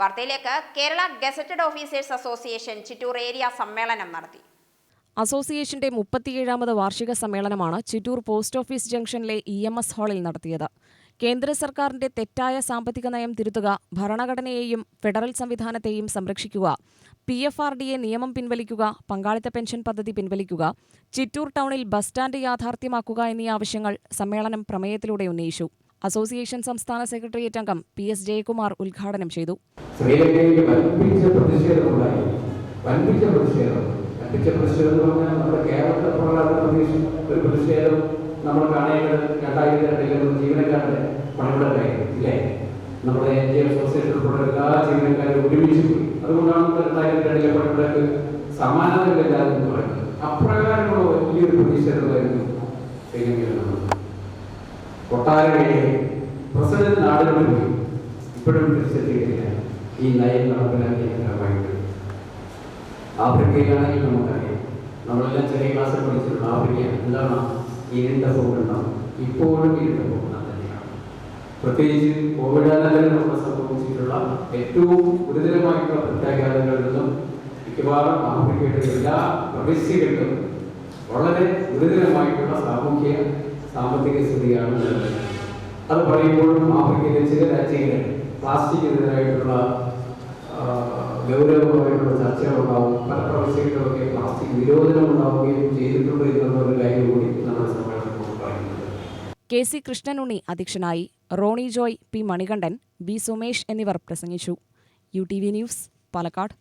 വാർത്തയിലേക്ക് Kerala gazetted officers association Chittur area സമ്മേളനം നടത്തി. അസോസിയേഷന്റെ മുപ്പത്തിയേഴാമത് വാർഷിക സമ്മേളനമാണ് ചിറ്റൂർ പോസ്റ്റ് ഓഫീസ് ജംഗ്ഷനിലെ ഇ എം എസ് ഹാളിൽ നടത്തിയത്. കേന്ദ്ര സർക്കാരിന്റെ തെറ്റായ സാമ്പത്തിക നയം തിരുത്തുക ഭരണഘടനയെയും ഫെഡറൽ സംവിധാനത്തെയും സംരക്ഷിക്കുക P F R D A നിയമം പിൻവലിക്കുക പങ്കാളിത്ത പെൻഷൻ പദ്ധതി പിൻവലിക്കുക ചിറ്റൂർ ടൗണിൽ ബസ് സ്റ്റാൻഡ് യാഥാർത്ഥ്യമാക്കുക എന്നീ ആവശ്യങ്ങൾ സമ്മേളനം പ്രമേയത്തിലൂടെ ഉന്നയിച്ചു. അസോസിയേഷൻ സംസ്ഥാന സെക്രട്ടേറിയറ്റ് അംഗം പി എസ് ജയകുമാർ ഉദ്ഘാടനം ചെയ്തു. ശ്രീലങ്കയിൽ വൻപിച്ച പ്രതിഷേധമുണ്ടായി. വൻപിച്ച പ്രതിഷേധം. വൻപിച്ച പ്രതിഷേധം എന്ന് പറഞ്ഞാൽ നമ്മുടെ കേരളത്തെ പോലുള്ള പ്രതീക്ഷ ഒരു പ്രതിഷേധം നമ്മൾ കാണേണ്ടത് രണ്ടായിരത്തി രണ്ടിലും ജീവനക്കാരുടെ പണിമുടക്കായിരുന്നു ഇല്ലേ? നമ്മുടെ എൻ ജി അസോസിയേഷനിലുള്ള എല്ലാ ജീവനക്കാരും ഒരുമിച്ച് പോയി അതുകൊണ്ടാണ് രണ്ടായിരത്തി രണ്ടിലെ പണിമുടക്ക് സമാനതകളില്ലാതെ പറയുന്നത്. അപ്രകാരമുള്ള വലിയൊരു പ്രതിഷേധമായിരുന്നു ശ്രീലങ്കയിൽ കൊട്ടാരമേലെ പ്രസിഡന്റ് നാടുകളിൽ ഇപ്പോഴും തിരിച്ചെത്തിയിട്ടില്ല ഈ നയം നടപ്പിലാക്കിയ ഫലമായിട്ട് ആഫ്രിക്കയിലാണെങ്കിൽ നമുക്കറിയാം. നമ്മളെല്ലാം ചെറിയ ക്ലാസ്സിൽ പഠിച്ചിട്ടുണ്ട് ആഫ്രിക്ക എന്താണ്? ഇരുണ്ട ഭൂഖണ്ഡം. ഇപ്പോഴും ഇരുണ്ട ഭൂഖണ്ഡം തന്നെയാണ്. പ്രത്യേകിച്ച് കോവിഡാനന്തരം നമ്മൾ സംഭവിച്ചിട്ടുള്ള ഏറ്റവും ഗുരുതരമായിട്ടുള്ള പ്രത്യാഘാതങ്ങളിൽ നിന്നും മിക്കവാറും ആഫ്രിക്കയുടെ എല്ലാ പ്രവിശ്യകളിലും വളരെ ഗുരുതരമായിട്ടുള്ള സാമൂഹ്യ സാമ്പത്തിക സ്ഥിതിയാണ് അത് പറയുമ്പോഴും ആഫ്രിക്കയിലെ ചില രാജ്യങ്ങളിൽ പ്ലാസ്റ്റിക്കിനെതിരായിട്ടുള്ള ഗൗരവമായിട്ടുള്ള ചർച്ചകളുണ്ടാവും. പല പ്രവിശ്യകളിലൊക്കെ പ്ലാസ്റ്റിക് നിരോധനം ഉണ്ടാവുകയും ചെയ്തിട്ടുണ്ട് എന്നുള്ള ഒരു കാര്യം കൂടി നമ്മുടെ പറയുന്നത് കെ സി കൃഷ്ണനുണ്ണി അധ്യക്ഷനായി റോണി ജോയ് പി മണികണ്ഠൻ ബി സുമേഷ് എന്നിവർ പ്രസംഗിച്ചു. U T V news Palakkad.